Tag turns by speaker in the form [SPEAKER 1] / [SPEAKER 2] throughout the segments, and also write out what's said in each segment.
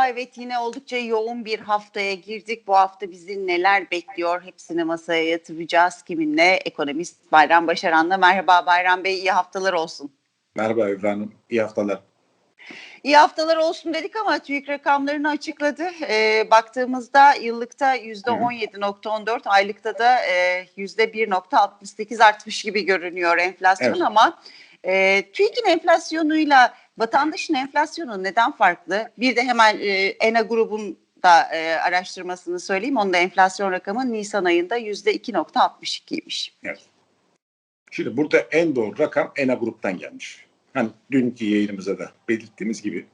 [SPEAKER 1] Evet yine oldukça yoğun bir haftaya girdik. Bu hafta bizi neler bekliyor hepsini masaya yatıracağız. Kiminle? Ekonomist Bayram Başaran'la. Merhaba Bayram Bey iyi haftalar olsun.
[SPEAKER 2] Merhaba Ebru Hanım, iyi haftalar.
[SPEAKER 1] İyi haftalar olsun dedik ama TÜİK rakamlarını açıkladı. Ee, baktığımızda yıllıkta %17.14, aylıkta da e, %1.68 artmış gibi görünüyor enflasyon
[SPEAKER 2] Evet.
[SPEAKER 1] ama e, TÜİK'in enflasyonuyla vatandaşın enflasyonu neden farklı? Bir de hemen e, ENA grubun da e, araştırmasını söyleyeyim. Onun da enflasyon rakamı Nisan ayında %2.62'ymiş.
[SPEAKER 2] Evet. Şimdi burada en doğru rakam ENA gruptan gelmiş. Hani dünkü yayınımızda da belirttiğimiz gibi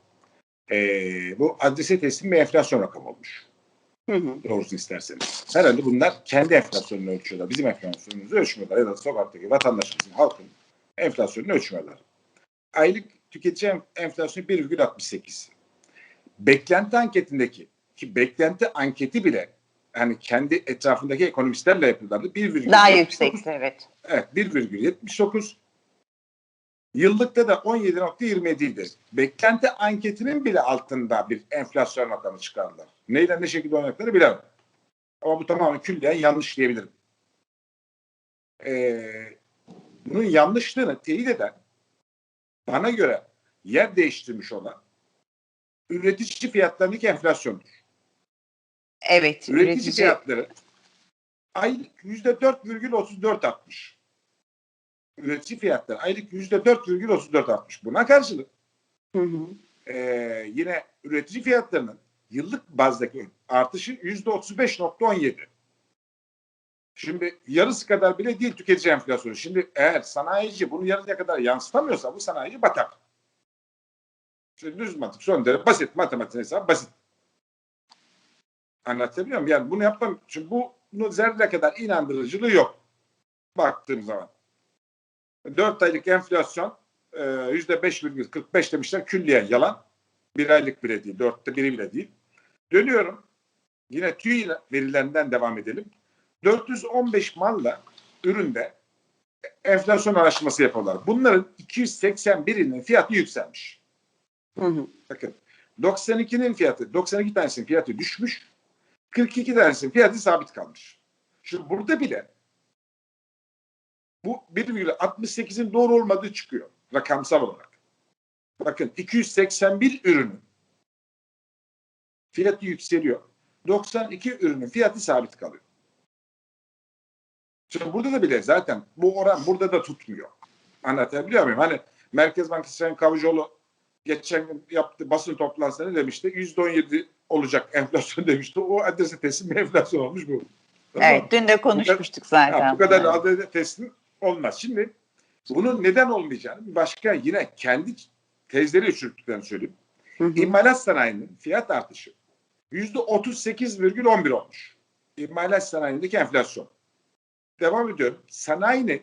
[SPEAKER 2] eee, bu adrese teslim bir enflasyon rakamı olmuş.
[SPEAKER 1] Hı hı.
[SPEAKER 2] Doğrusunu isterseniz. Herhalde bunlar kendi enflasyonunu ölçüyorlar. Bizim enflasyonumuzu ölçmüyorlar. Ya da sokaktaki vatandaşımızın, halkın enflasyonunu ölçmüyorlar. Aylık tüketici en- enflasyonu 1,68. Beklenti anketindeki ki beklenti anketi bile hani kendi etrafındaki ekonomistlerle yapıyorlardı. 1,79.
[SPEAKER 1] Daha yüksek evet.
[SPEAKER 2] Evet 1,79. Yıllıkta da 17.27 idi. Beklenti anketinin bile altında bir enflasyon rakamı çıkardılar. Neyle ne şekilde oynakları bilemem. Ama bu tamamen külliyen yanlış diyebilirim. Ee, bunun yanlışlığını teyit eden bana göre yer değiştirmiş olan üretici fiyatlarındaki enflasyondur.
[SPEAKER 1] Evet.
[SPEAKER 2] Üretici,
[SPEAKER 1] Üretici,
[SPEAKER 2] fiyatları aylık yüzde dört virgül otuz dört artmış. Üretici fiyatları aylık yüzde dört virgül otuz dört artmış. Buna karşılık
[SPEAKER 1] Hı hı.
[SPEAKER 2] eee, yine üretici fiyatlarının yıllık bazdaki artışı yüzde otuz beş nokta on yedi. Şimdi yarısı kadar bile değil tüketici enflasyonu. Şimdi eğer sanayici bunu yarıya kadar yansıtamıyorsa bu sanayici batar. Şimdi düz mantık son derece basit matematik hesabı basit. Anlatabiliyor muyum? Yani bunu yapmam. Çünkü bu bunun zerre kadar inandırıcılığı yok. Baktığım zaman. 4 aylık enflasyon e, yüzde 5,45 demişler külliyen yalan. Bir aylık bile değil. Dörtte biri bile değil. Dönüyorum. Yine TÜİ verilerinden devam edelim. 415 malla üründe enflasyon araştırması yapıyorlar. Bunların 281'inin fiyatı yükselmiş.
[SPEAKER 1] Hı hı.
[SPEAKER 2] Bakın 92'nin fiyatı, 92 tanesinin fiyatı düşmüş. 42 tanesinin fiyatı sabit kalmış. Şimdi burada bile bu 1,68'in doğru olmadığı çıkıyor rakamsal olarak. Bakın 281 ürünün fiyatı yükseliyor. 92 ürünün fiyatı sabit kalıyor. Şimdi burada da bile zaten bu oran burada da tutmuyor. Anlatabiliyor muyum? Hani Merkez Bankası Sayın Kavucuoğlu geçen gün yaptı basın toplantısında ne demişti? Yüzde on yedi olacak enflasyon demişti. O adrese teslim bir enflasyon olmuş bu. Tamam?
[SPEAKER 1] Evet dün de konuşmuştuk zaten.
[SPEAKER 2] Ya bu kadar
[SPEAKER 1] Yani.
[SPEAKER 2] adrese teslim olmaz. Şimdi bunun neden olmayacağını bir başka yine kendi tezleri çürüttüklerini söyleyeyim.
[SPEAKER 1] Hı hı.
[SPEAKER 2] İmalat sanayinin fiyat artışı yüzde 38,11 olmuş. İmalat sanayindeki enflasyon. Devam ediyorum. Sanayinin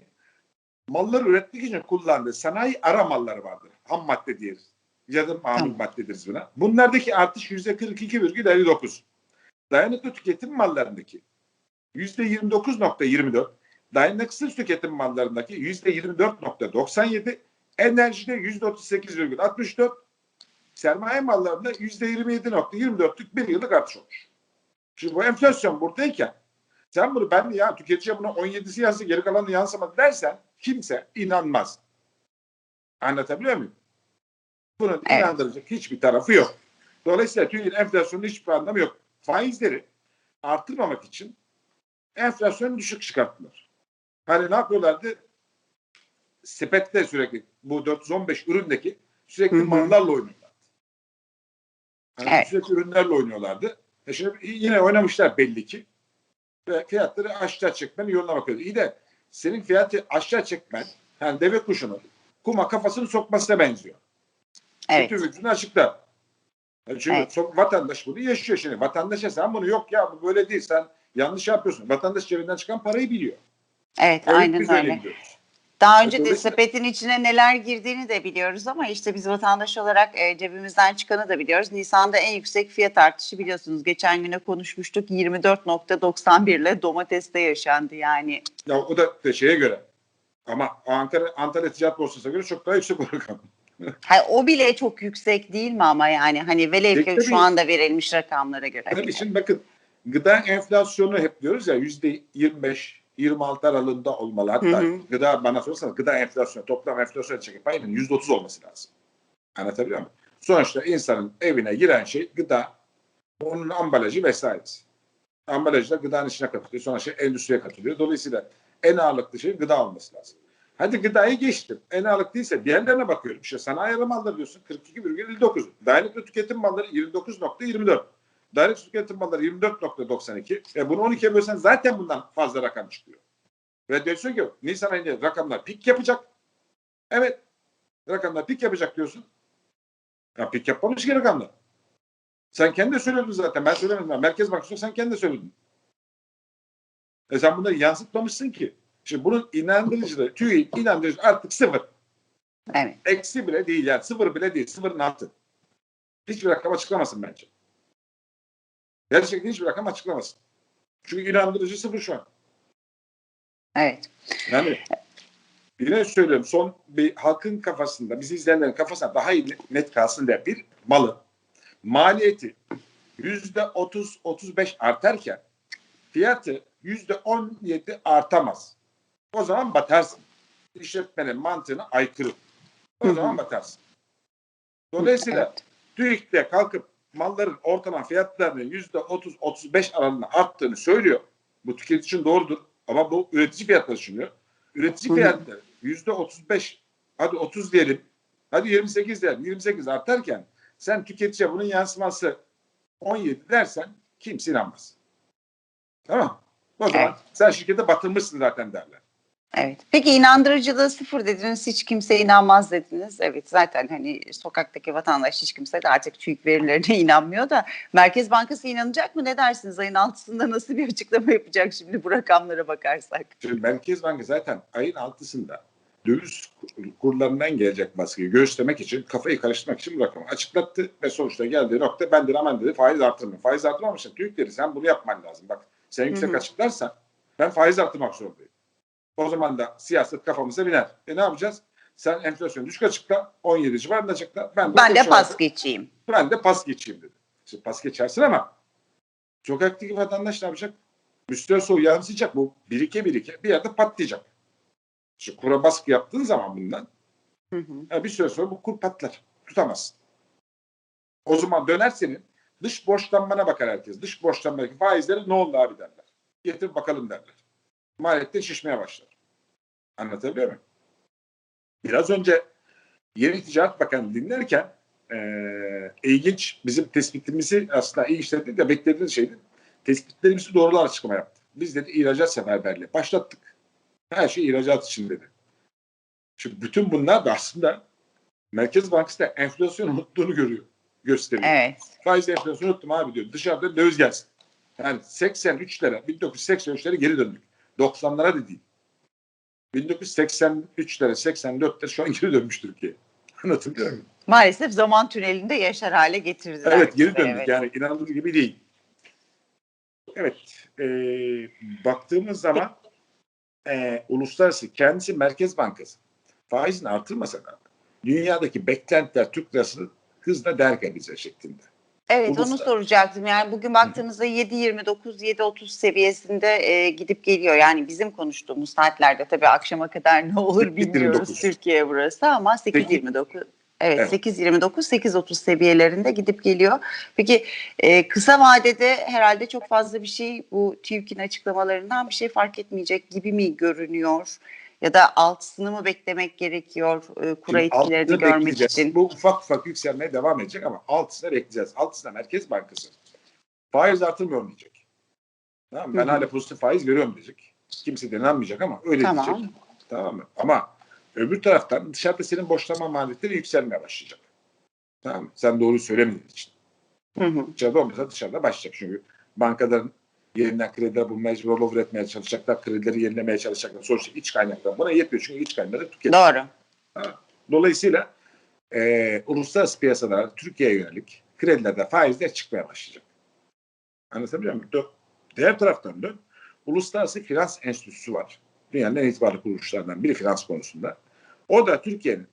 [SPEAKER 2] malları üretmek için kullandığı sanayi ara malları vardır. Ham madde deriz. Ya da mamul
[SPEAKER 1] Tamam.
[SPEAKER 2] madde deriz buna. Bunlardaki artış yüzde 42,59. Dayanıklı tüketim mallarındaki yüzde 29,24. Dayanıksız tüketim mallarındaki yüzde 24,97. Enerjide yüzde 38,64. Sermaye mallarında yüzde 27,24'lük bir yıllık artış olmuş. Şimdi bu enflasyon buradayken sen bunu ben ya tüketiciye buna 17'si yazdı geri kalanı yansımadı dersen kimse inanmaz. Anlatabiliyor muyum? Bunun
[SPEAKER 1] Evet.
[SPEAKER 2] inandıracak hiçbir tarafı yok. Dolayısıyla TÜİ'nin enflasyonun hiçbir anlamı yok. Faizleri artırmamak için enflasyonu düşük çıkarttılar. Hani ne yapıyorlardı? Sepette sürekli bu 415 üründeki sürekli
[SPEAKER 1] Hı hı.
[SPEAKER 2] mallarla oynuyorlardı. Hani
[SPEAKER 1] Evet.
[SPEAKER 2] Sürekli ürünlerle oynuyorlardı. E şimdi yine oynamışlar belli ki. Ve fiyatları aşağı çekmenin yoluna bakıyordu. İyi de senin fiyatı aşağı çekmen, yani deve kuşunun kuma kafasını sokmasına benziyor.
[SPEAKER 1] Evet.
[SPEAKER 2] Bütün vücudunu açıklar. Yani çünkü
[SPEAKER 1] Evet.
[SPEAKER 2] çok- vatandaş bunu yaşıyor şimdi. Vatandaşa sen bunu yok ya bu böyle değil sen yanlış yapıyorsun. Vatandaş cebinden çıkan parayı biliyor.
[SPEAKER 1] Evet
[SPEAKER 2] Öyle
[SPEAKER 1] aynen
[SPEAKER 2] öyle. gidiyoruz.
[SPEAKER 1] Daha önce de sepetin içine neler girdiğini de biliyoruz ama işte biz vatandaş olarak e, cebimizden çıkanı da biliyoruz. Nisan'da en yüksek fiyat artışı biliyorsunuz. Geçen güne konuşmuştuk 24.91 ile domateste yaşandı yani.
[SPEAKER 2] Ya o da şeye göre ama Ankara Antalya Ticaret Borsası'na göre çok daha yüksek o rakam.
[SPEAKER 1] Ha, o bile çok yüksek değil mi ama yani hani velev ki
[SPEAKER 2] Tabii.
[SPEAKER 1] şu anda verilmiş rakamlara göre.
[SPEAKER 2] Tabii şimdi bakın gıda enflasyonu hep diyoruz ya yüzde 25 26 aralığında olmalı. Hatta
[SPEAKER 1] Hı hı.
[SPEAKER 2] gıda bana sorarsanız gıda enflasyonu toplam enflasyon çekip payının yüzde 30 olması lazım. Anlatabiliyor muyum? Sonuçta insanın evine giren şey gıda, onun ambalajı vesairesi. Ambalajı da gıdanın içine katılıyor. Sonra şey endüstriye katılıyor. Dolayısıyla en ağırlıklı şey gıda olması lazım. Hadi gıdayı geçtim. En ağırlık değilse diğerlerine bakıyorum. İşte sanayi malları diyorsun 42,59. Dayanıklı tüketim malları 29,24. Dayanıklı tüketim malları 24,92. E bunu 12'ye bölsen zaten bundan fazla rakam çıkıyor. Ve diyorsun ki Nisan ayında rakamlar pik yapacak. Evet. Rakamlar pik yapacak diyorsun. Ya pik yapmamış ki rakamlar. Sen kendi de söylüyordun zaten. Ben söylemedim. Merkez Bankası sen kendi de söyledin. E sen bunları yansıtmamışsın ki. Şimdi bunun inandırıcılığı, TÜİ'nin inandırıcılığı artık sıfır.
[SPEAKER 1] Evet.
[SPEAKER 2] Eksi bile değil yani. Sıfır bile değil. Sıfırın altı. Hiçbir rakam açıklamasın bence. Gerçekten hiçbir rakam açıklamasın. Çünkü inandırıcı sıfır şu an.
[SPEAKER 1] Evet.
[SPEAKER 2] Yani yine söylüyorum son bir halkın kafasında, bizi izleyenlerin kafasında daha iyi net kalsın diye bir malın maliyeti yüzde otuz, otuz beş artarken fiyatı yüzde on yedi artamaz. O zaman batarsın. İşletmenin mantığına aykırı. O zaman batarsın. Dolayısıyla
[SPEAKER 1] Evet.
[SPEAKER 2] TÜİK'te kalkıp malların ortalama fiyatlarının yüzde 30-35 aralığında arttığını söylüyor. Bu tüketici için doğrudur. Ama bu üretici fiyatları düşünüyor. Üretici fiyatları yüzde 35 hadi 30 diyelim hadi 28 diyelim 28 artarken sen tüketiciye bunun yansıması 17 dersen kimse inanmaz. Tamam. O zaman
[SPEAKER 1] Evet.
[SPEAKER 2] sen şirkete batırmışsın zaten derler.
[SPEAKER 1] Evet. Peki inandırıcılığı sıfır dediniz, hiç kimse inanmaz dediniz. Evet zaten hani sokaktaki vatandaş hiç kimse de artık TÜİK verilerine inanmıyor da Merkez Bankası inanacak mı? Ne dersiniz? Ayın altısında nasıl bir açıklama yapacak şimdi bu rakamlara bakarsak?
[SPEAKER 2] Şimdi Merkez Bankası zaten ayın altısında döviz kurlarından gelecek baskıyı göğüslemek için kafayı karıştırmak için bu rakamı açıklattı ve sonuçta geldiği nokta ben de aman dedi faiz artırma. Faiz artırmamışsın. TÜİK dedi sen bunu yapman lazım. Bak sen yüksek açıklarsan ben faiz artırmak zorundayım. O zaman da siyaset kafamıza biner. E ne yapacağız? Sen enflasyonu düşük açıkla 17 civarında açıkla. Ben, de
[SPEAKER 1] Ben de
[SPEAKER 2] 30
[SPEAKER 1] pas
[SPEAKER 2] civarında-
[SPEAKER 1] geçeyim.
[SPEAKER 2] ben de pas geçeyim dedi. İşte pas geçersin ama sokaktaki vatandaş ne yapacak? Üstüne soğuk yansıyacak. Bu birike birike bir yerde patlayacak. İşte kura baskı yaptığın zaman bundan
[SPEAKER 1] Hı hı.
[SPEAKER 2] ya bir süre sonra bu kur patlar. Tutamazsın. O zaman döner senin dış borçlanmana bakar herkes. Dış borçlanmadaki faizleri ne oldu abi derler. Getir bakalım derler. Maliyette şişmeye başlar. Anlatabiliyor muyum? Biraz önce Yeni Ticaret Bakanı dinlerken eee ilginç bizim tespitimizi aslında iyi işledi de beklediğiniz şeydi. Tespitlerimizi doğrular açıklama yaptı. Biz dedi ihracat seferberliği başlattık. Her şey ihracat için dedi. Şimdi bütün bunlar da aslında Merkez Bankası da enflasyon unuttuğunu görüyor. Gösteriyor.
[SPEAKER 1] Evet.
[SPEAKER 2] Faiz enflasyonu unuttum abi diyor. Dışarıda döviz gelsin. Yani 83'lere, 1983'lere geri döndük. 90'lara da değil. 1983'lere, 84'lere şu an geri dönmüş Türkiye. Anlatabiliyor muyum?
[SPEAKER 1] Maalesef zaman tünelinde yaşar hale getirdiler.
[SPEAKER 2] Evet geri döndük.
[SPEAKER 1] evet.
[SPEAKER 2] Yani inanılır gibi değil. Evet. e, baktığımız zaman e, uluslararası kendisi Merkez Bankası faizini artırmasa da dünyadaki beklentiler Türk lirasını hızla derk edecek şeklinde.
[SPEAKER 1] Evet
[SPEAKER 2] Uluslar-
[SPEAKER 1] onu soracaktım. Yani bugün baktığınızda 7.29 7.30 seviyesinde e, gidip geliyor. Yani bizim konuştuğumuz saatlerde tabii akşama kadar ne olur bilmiyoruz
[SPEAKER 2] 8.29.
[SPEAKER 1] Türkiye burası ama 8.29 Evet,
[SPEAKER 2] Evet.
[SPEAKER 1] 8.29 8.30 seviyelerinde gidip geliyor. Peki e, kısa vadede herhalde çok fazla bir şey bu TÜİK'in açıklamalarından bir şey fark etmeyecek gibi mi görünüyor? Ya da altısını mı beklemek gerekiyor e, kura
[SPEAKER 2] Şimdi
[SPEAKER 1] etkilerini görmek
[SPEAKER 2] bekleyeceğiz.
[SPEAKER 1] için?
[SPEAKER 2] Bu ufak ufak yükselmeye devam edecek ama altısına bekleyeceğiz. Altısına Merkez Bankası faiz artırmıyor diyecek. Tamam mı? Ben hala pozitif faiz veriyorum diyecek. Kimse de inanmayacak ama öyle
[SPEAKER 1] Tamam.
[SPEAKER 2] diyecek. Tamam mı? Ama öbür taraftan dışarıda senin borçlanma maliyetleri yükselmeye başlayacak. Tamam mı? Sen doğru söylemediğin için.
[SPEAKER 1] Hı hı.
[SPEAKER 2] Dışarıda olmasa dışarıda başlayacak çünkü bankaların yeniden krediler bulmaya, rollover etmeye çalışacaklar. Kredileri yenilemeye çalışacaklar. Sonuçta iç kaynaklar. Buna yetmiyor çünkü iç kaynakları tüketiyor.
[SPEAKER 1] Doğru.
[SPEAKER 2] Dolayısıyla e, uluslararası piyasalara Türkiye'ye yönelik kredilerde faizler çıkmaya başlayacak. Anlatabiliyor muyum? Dö- Diğer taraftan da Uluslararası Finans Enstitüsü var. Dünyanın en itibarlı kuruluşlarından biri finans konusunda. O da Türkiye'nin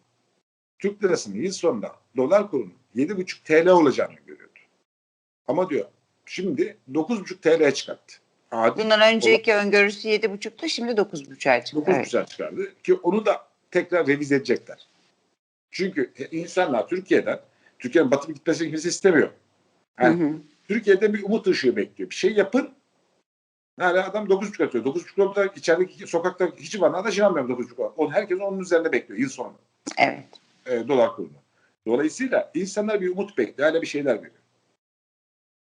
[SPEAKER 2] Türk lirasının yıl sonunda dolar kurunun 7,5 TL olacağını görüyordu. Ama diyor şimdi 9,5 TL'ye çıkarttı. Adil
[SPEAKER 1] Bundan önceki öngörüsü 7,5'tu şimdi 9,5'a çıktı.
[SPEAKER 2] 9
[SPEAKER 1] Evet.
[SPEAKER 2] çıkardı ki onu da tekrar revize edecekler. Çünkü insanlar Türkiye'den Türkiye'nin batıp gitmesini kimse istemiyor. Yani
[SPEAKER 1] Hı hı.
[SPEAKER 2] Türkiye'de bir umut ışığı bekliyor. Bir şey yapın. Yani adam 9,5 atıyor. 9,5 oldu da içerideki sokakta hiç var. Adaş inanmıyorum 9,5 olan. On, herkes onun üzerinde bekliyor yıl sonu.
[SPEAKER 1] Evet.
[SPEAKER 2] E, dolar kurunu. Dolayısıyla insanlar bir umut bekliyor. Hala bir şeyler veriyor.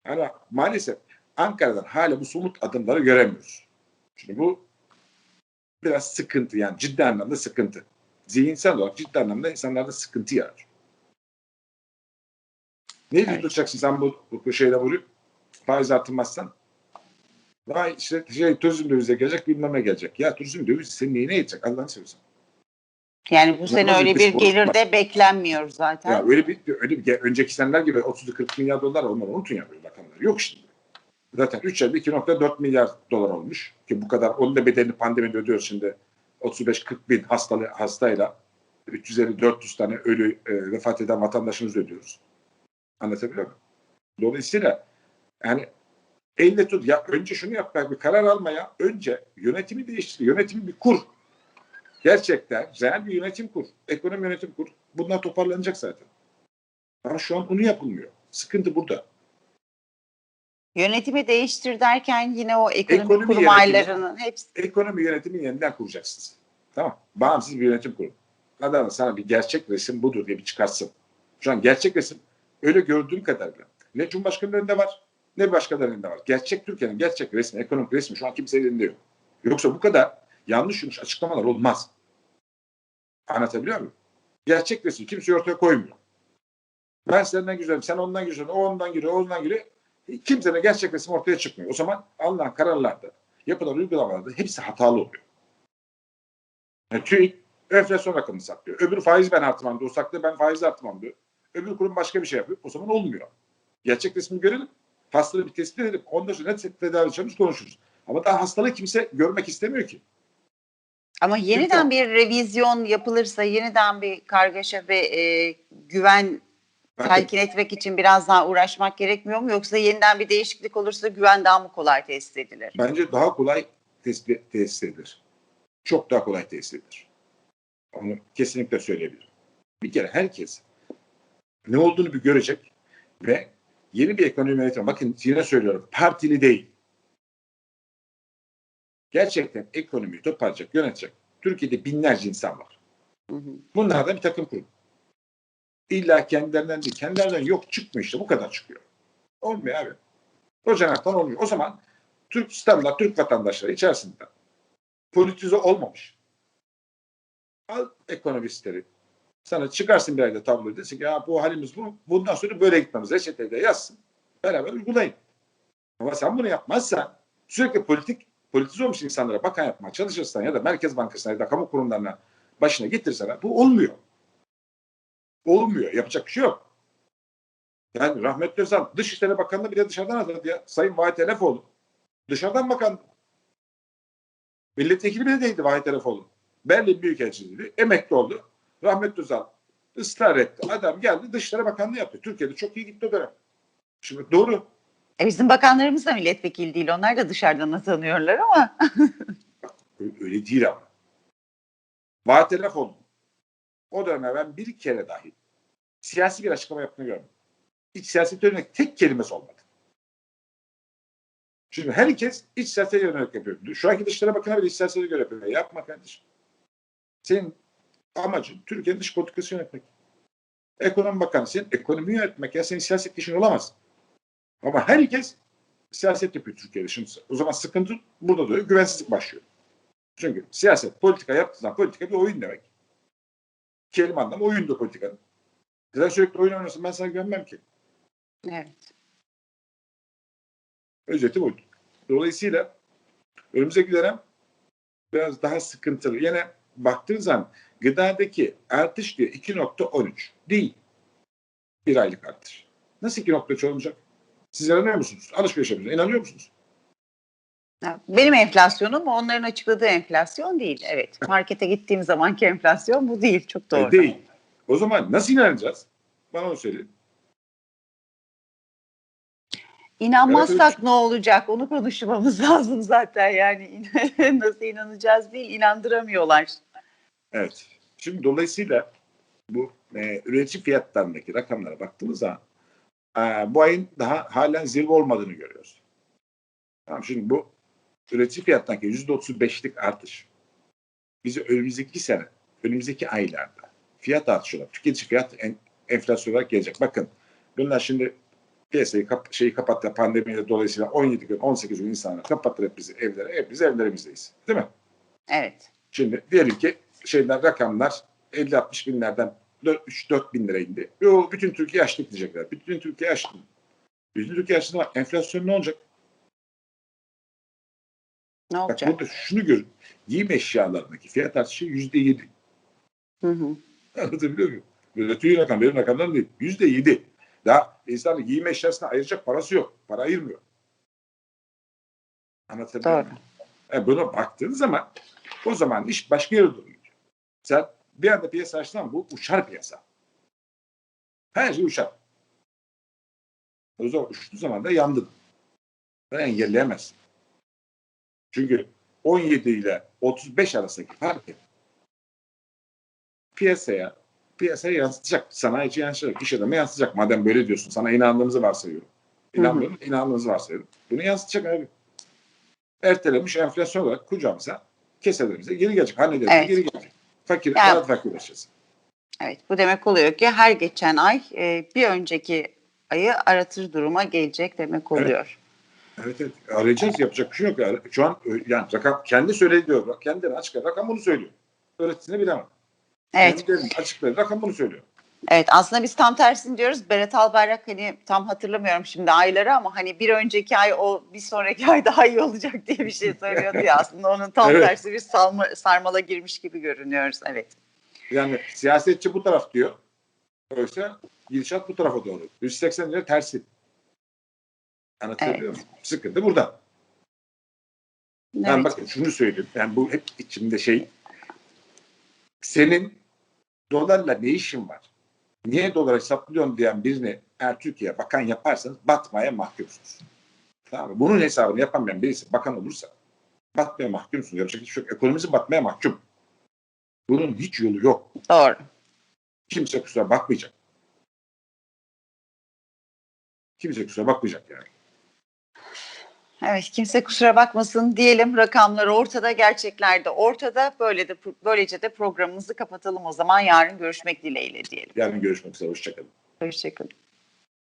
[SPEAKER 2] Yani maalesef Ankara'dan hala bu somut adımları göremiyoruz. Şimdi bu biraz sıkıntı yani ciddi anlamda sıkıntı. Zihinsel olarak ciddi anlamda insanlarda sıkıntı yaratıyor. Ne
[SPEAKER 1] Evet.
[SPEAKER 2] tutacaksın sen bu, bu şeyle vurup faiz artırmazsan? Vay işte şey, turizm dövize gelecek bilmem ne gelecek. Ya turizm döviz senin neyine yetecek Allah'ını seversen.
[SPEAKER 1] Yani bu sene öyle
[SPEAKER 2] bir
[SPEAKER 1] gelir de beklenmiyor zaten.
[SPEAKER 2] Ya öyle bir öyle bir önceki seneler gibi 30-40 milyar dolar olmalı unutun ya böyle rakamları. Yok şimdi. Zaten 3 ayda 2.4 milyar dolar olmuş ki bu kadar onun da bedelini pandemide ödüyoruz şimdi. 35-40 bin hastalı hastayla 350-400 tane ölü e, vefat eden vatandaşımızı ödüyoruz. Anlatabiliyor muyum? Dolayısıyla yani elle tut. Ya önce şunu yap. Bir karar alma ya. Önce yönetimi değiştir. Yönetimi bir kur. Gerçekten reel bir yönetim kur. Ekonomi yönetim kur. Bunlar toparlanacak zaten. Ama şu an onu yapılmıyor. Sıkıntı burada.
[SPEAKER 1] Yönetimi değiştir derken yine o ekonomi,
[SPEAKER 2] Ekonomi
[SPEAKER 1] kurmaylarının hepsi
[SPEAKER 2] Ekonomi yönetimi yeniden kuracaksınız. Tamam. Bağımsız bir yönetim kurun. Adam sana bir gerçek resim budur diye bir çıkarsın. Şu an gerçek resim öyle gördüğüm kadarıyla ne Cumhurbaşkanı'nın var ne başkalarının var. Gerçek Türkiye'nin gerçek resmi, ekonomik resmi şu an kimsenin elinde yok. Yoksa bu kadar yanlış yanlış açıklamalar olmaz. Anlatabiliyor muyum? Gerçek resim kimse ortaya koymuyor. Ben senden güzelim, sen ondan güzel, o ondan giriyor, o ondan giriyor. Kimsenin gerçek resim ortaya çıkmıyor. O zaman alınan kararlarda, yapılan uygulamalarda hepsi hatalı oluyor. Yani TÜİK enflasyon rakamını saklıyor. Öbür faiz ben artırmam diyor. O saklıyor ben faiz artırmam diyor. Öbür kurum başka bir şey yapıyor. O zaman olmuyor. Gerçek resmi görelim. Hastalığı bir tespit edelim. Ondan sonra net tedavi edeceğimiz konuşuruz. Ama daha hastalığı kimse görmek istemiyor ki.
[SPEAKER 1] Ama yeniden bir revizyon yapılırsa yeniden bir kargaşa ve e, güven telkin etmek için biraz daha uğraşmak gerekmiyor mu? Yoksa yeniden bir değişiklik olursa güven daha mı kolay tesis edilir?
[SPEAKER 2] bence daha kolay tespit, tesis edilir. Çok daha kolay tesis edilir. Onu kesinlikle söyleyebilirim. Bir kere herkes ne olduğunu bir görecek ve yeni bir ekonomi yönetimi. Bakın yine söylüyorum partili değil. Gerçekten ekonomiyi toparlayacak, yönetecek. Türkiye'de binlerce insan var. Bunlardan bir takım kurun. İlla kendilerinden değil. Kendilerinden yok çıkmıyor işte. Bu kadar çıkıyor. Olmuyor abi. O cenahtan olmuyor. O zaman Türk standart Türk vatandaşları içerisinde politize olmamış. Al ekonomistleri. Sana çıkarsın bir ayda tabloyu desin ki ya bu halimiz bu. Bundan sonra böyle gitmemiz. Reçeteyi de yazsın. Beraber uygulayın. Ama sen bunu yapmazsan sürekli politik politize olmuş insanlara bakan yapmaya çalışırsan ya da Merkez Bankası'na ya da kamu kurumlarına başına getirsen bu olmuyor. Olmuyor. Yapacak bir şey yok. Yani rahmetli Özal Dışişleri Bakanlığı bile dışarıdan atadı ya. Sayın Vahit Elefoğlu. Dışarıdan bakan. Milletvekili bile değildi Vahit Elefoğlu. Berlin Büyükelçiliği emekli oldu. Rahmetli Özal ısrar etti. Adam geldi Dışişleri Bakanlığı yaptı. Türkiye'de çok iyi gitti o dönem. Şimdi doğru.
[SPEAKER 1] E bizim bakanlarımız da milletvekili değil. Onlar da dışarıdan atanıyorlar ama
[SPEAKER 2] Öyle değil ama. Vahit Elefoğlu. O dönemde ben bir kere dahi siyasi bir açıklama yaptığını görmedim. İç siyaset yönelik tek kelimesi olmadı. Şimdi herkes iç siyasete yönelik yapıyor. Şu anki Dışişleri Bakanı bile iç siyasete göre yapıyor. Yapma kardeşim. Senin amacın Türkiye'nin dış politikası yönetmek. Ekonomi Bakanı senin ekonomi yönetmek ya senin siyaset işin olamaz. Ama herkes siyaset yapıyor Türkiye'de. Şimdi o zaman sıkıntı burada doğuyor. Güvensizlik başlıyor. Çünkü siyaset, politika yaptığı zaman politika bir oyun demek. Kelime anlamı oyundu politikanın. Sen sürekli oyun oynuyorsun ben sana güvenmem ki.
[SPEAKER 1] evet.
[SPEAKER 2] Özeti buydu. Dolayısıyla önümüzdeki dönem biraz daha sıkıntılı. Yine baktığın zaman gıdadaki artış diyor 2.13 değil. Bir aylık artış. Nasıl 2.3 olacak? Siz inanıyor musunuz? Alışveriş yapıyorsunuz. İnanıyor musunuz?
[SPEAKER 1] Benim enflasyonum onların açıkladığı enflasyon değil. Evet. Markete gittiğim zamanki enflasyon bu değil. Çok doğru.
[SPEAKER 2] E, değil. O zaman nasıl inanacağız? Bana onu söyleyin.
[SPEAKER 1] İnanmazsak
[SPEAKER 2] Evet,
[SPEAKER 1] ne olacak onu konuşmamız lazım zaten yani nasıl inanacağız değil inandıramıyorlar.
[SPEAKER 2] Evet. Şimdi dolayısıyla bu e, üretici fiyatlarındaki rakamlara baktığımız zaman e, bu ayın daha halen zirve olmadığını görüyoruz. Tamam şimdi bu üretici otuz beşlik artış bizi önümüzdeki sene, önümüzdeki aylarda fiyat artışı olarak, tüketici fiyat en, enflasyon olarak gelecek. Bakın bunlar şimdi piyasayı kap, şeyi kapattı pandemiyle dolayısıyla 17 gün 18 gün insanlar kapattı hep bizi evlere. Hep biz evlerimizdeyiz. Değil mi?
[SPEAKER 1] Evet.
[SPEAKER 2] Şimdi diyelim ki şeyler rakamlar 50-60 binlerden 3-4 bin lira indi. Yo, bütün Türkiye açlık diyecekler. Bütün Türkiye açlık. Bütün Türkiye açlık ama enflasyon ne olacak?
[SPEAKER 1] Ne
[SPEAKER 2] Bak
[SPEAKER 1] olacak?
[SPEAKER 2] burada şunu görün. Giyim eşyalarındaki fiyat artışı yüzde yedi. Anlatabiliyor muyum? Böyle tüy rakam, benim rakamlarım değil. Yüzde yedi. Daha insanın giyim eşyasına ayıracak parası yok. Para ayırmıyor. Anlatabiliyor
[SPEAKER 1] Doğru.
[SPEAKER 2] muyum? E buna baktığın zaman o zaman iş başka yere doğru gidiyor. Sen bir anda piyasa açtın bu uçar piyasa. Her şey uçar. O zaman uçtuğu zaman da yandın. Bunu engelleyemezsin. Çünkü 17 ile 35 arasındaki fark piyasaya piyasaya yansıtacak. Sanayici yansıtacak. iş adamı yansıtacak. Madem böyle diyorsun. Sana inandığımızı varsayıyorum. İnanmıyorum. inandığınızı varsayıyorum. Bunu yansıtacak abi. Ertelemiş enflasyon olarak kucağımıza keselerimize geri gelecek. Hanelerimize
[SPEAKER 1] Evet.
[SPEAKER 2] geri gelecek. Fakir,
[SPEAKER 1] Yani-
[SPEAKER 2] daha fakirleşeceğiz.
[SPEAKER 1] Evet bu demek oluyor ki her geçen ay e, bir önceki ayı aratır duruma gelecek demek oluyor.
[SPEAKER 2] Evet evet. Arayacağız. Yapacak bir şey yok. Yani. Şu an ö- yani rakam kendi söyledi diyor. Kendini açık rakam bunu söylüyor. Öğretisini bilemem.
[SPEAKER 1] Evet.
[SPEAKER 2] Kendilerinin açıkladığı rakam bunu söylüyor.
[SPEAKER 1] Evet aslında biz tam tersini diyoruz. Berat Albayrak hani tam hatırlamıyorum şimdi ayları ama hani bir önceki ay o bir sonraki ay daha iyi olacak diye bir şey söylüyordu ya aslında onun tam
[SPEAKER 2] Evet.
[SPEAKER 1] tersi bir salma, sarmala girmiş gibi görünüyoruz. Evet.
[SPEAKER 2] Yani siyasetçi bu taraf diyor. Oysa gidişat bu tarafa doğru. 180 lira tersi. Anlatabiliyor muyum? Sıkıntı burada. Ben
[SPEAKER 1] Evet.
[SPEAKER 2] bakın şunu söyleyeyim. Ben bu hep içimde şey. Senin dolarla ne işin var? Niye dolar hesaplıyorsun diyen birini eğer Türkiye'ye bakan yaparsanız batmaya mahkumsunuz. Tamam mı? Bunun hesabını yapamayan birisi bakan olursa batmaya mahkumsunuz. Yapacak hiçbir şey yok. Ekonomisi batmaya mahkum. Bunun hiç yolu yok.
[SPEAKER 1] Doğru.
[SPEAKER 2] Kimse kusura bakmayacak. Kimse kusura bakmayacak yani.
[SPEAKER 1] Evet kimse kusura bakmasın diyelim rakamlar ortada gerçeklerde ortada böyle de böylece de programımızı kapatalım o zaman yarın görüşmek dileğiyle diyelim.
[SPEAKER 2] Yarın görüşmek üzere. Hoşçakalın.
[SPEAKER 1] Hoşçakalın.